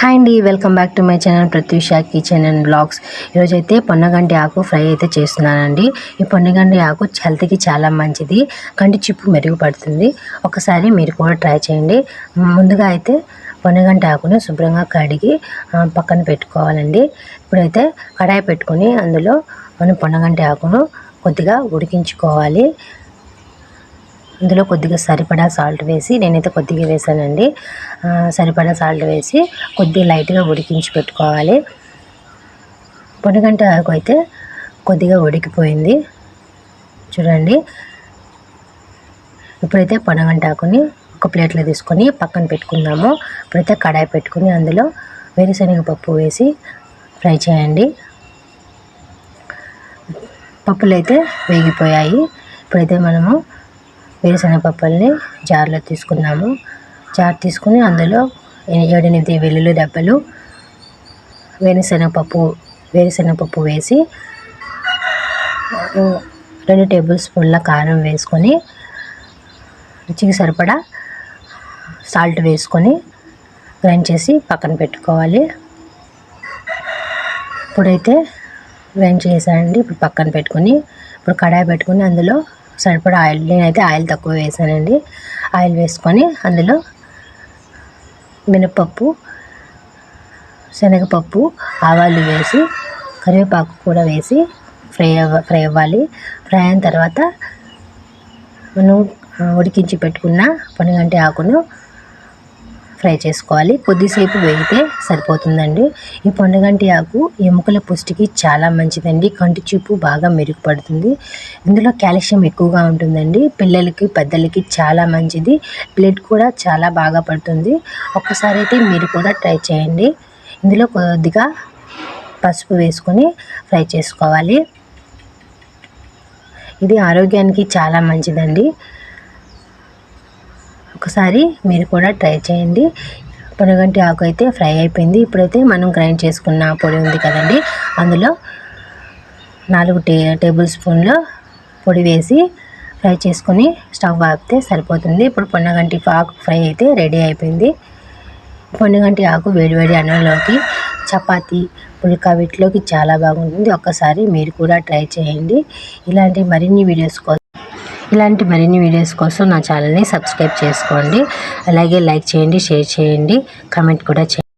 Hi అండి welcome back to my channel Prathyusha kitchen and blogs ఈరోజైతే పొన్నగంటి ఆకు ఫ్రై అయితే చేస్తున్నానండి. ఈ పొన్నగంటి ఆకు హెల్త్కి చాలా మంచిది కంటి చిప్పు మెరుగుపడుతుంది. ఒకసారి మీరు కూడా ట్రై చేయండి. ముందుగా అయితే పొన్నగంటి ఆకును శుభ్రంగా కడిగి పక్కన పెట్టుకోవాలండి. ఇప్పుడైతే కడాయి పెట్టుకొని అందులో మనం పొన్నగంటి ఆకును కొద్దిగా ఉడికించుకోవాలి. ఇందులో కొద్దిగా సరిపడా సాల్ట్ వేసి నేనైతే కొద్దిగా వేసానండి. సరిపడా సాల్ట్ వేసి కొద్దిగా లైట్గా ఉడికించి పెట్టుకోవాలి. పొడిగంట ఆకు అయితే కొద్దిగా ఉడికిపోయింది. చూడండి. ఇప్పుడైతే పొనగంట ఆకుని ఒక ప్లేట్లో తీసుకొని పక్కన పెట్టుకుందాము. ఇప్పుడైతే కడాయి పెట్టుకుని అందులో వేరుశనగ పప్పు వేసి ఫ్రై చేయండి. పప్పులు అయితే వేగిపోయాయి. ఇప్పుడైతే మనము వేరుశనగపప్పుల్ని జార్లో తీసుకున్నాము. జార్ తీసుకుని అందులో ఏడెనిమిది వెల్లుల్లి దెబ్బలు వేరుశనగపప్పు వేరుశనగపప్పు వేసి రెండు టేబుల్ స్పూన్ల కారం వేసుకొని రుచికి సరిపడా సాల్ట్ వేసుకొని గ్రైండ్ చేసి పక్కన పెట్టుకోవాలి. ఇప్పుడైతే గ్రైండ్ చేసానండి ఇప్పుడు పక్కన పెట్టుకొని ఇప్పుడు కడాయి పెట్టుకొని అందులో సరిపడా ఆయిల్ నేనైతే ఆయిల్ తక్కువ వేసానండి. ఆయిల్ వేసుకొని అందులో మినపప్పు శనగపప్పు ఆవాలు వేసి కరివేపాకు కూడా వేసి ఫ్రై అవ్వ ఫ్రై అవ్వాలి. ఫ్రై అయిన తర్వాత మనం ఉడికించి పెట్టుకున్న పొనిగంటి ఆకును ఫ్రై చేసుకోవాలి. కొద్దిసేపు వేగితే సరిపోతుందండి. ఈ పొండగంటి ఆకు ఎముకల పుష్టికి చాలా మంచిదండి. కంటి చూపు బాగా మెరుగుపడుతుంది. ఇందులో కాల్షియం ఎక్కువగా ఉంటుందండి. పిల్లలకి పెద్దలకి చాలా మంచిది. బ్లడ్ కూడా చాలా బాగా పడుతుంది. ఒక్కసారి అయితే మీరు కూడా ట్రై చేయండి. ఇందులో కొద్దిగా పసుపు వేసుకొని ఫ్రై చేసుకోవాలి. ఇది ఆరోగ్యానికి చాలా మంచిదండి. ఒకసారి మీరు కూడా ట్రై చేయండి. పొనగంటి ఆకు అయితే ఫ్రై అయిపోయింది. ఇప్పుడైతే మనం గ్రైండ్ చేసుకున్న పొడి ఉంది కదండి. అందులో నాలుగు టే టేబుల్ స్పూన్లు పొడి వేసి ఫ్రై చేసుకొని స్టవ్ ఆపితే సరిపోతుంది. ఇప్పుడు పొన్నగంటి ఆకు ఫ్రై అయితే రెడీ అయిపోయింది. పొన్నగంటి ఆకు వేడివేడి అన్నంలోకి చపాతి పుల్కా వీటిలోకి చాలా బాగుంటుంది. ఒక్కసారి మీరు కూడా ట్రై చేయండి. ఇలాంటి మరిన్ని వీడియోస్ కోసం ఇలాంటి మరిన్ని వీడియోస్ కోసం నా ఛానల్ని సబ్స్క్రైబ్ చేసుకోండి. అలాగే లైక్ చేయండి షేర్ చేయండి. కామెంట్ కూడా చేయండి.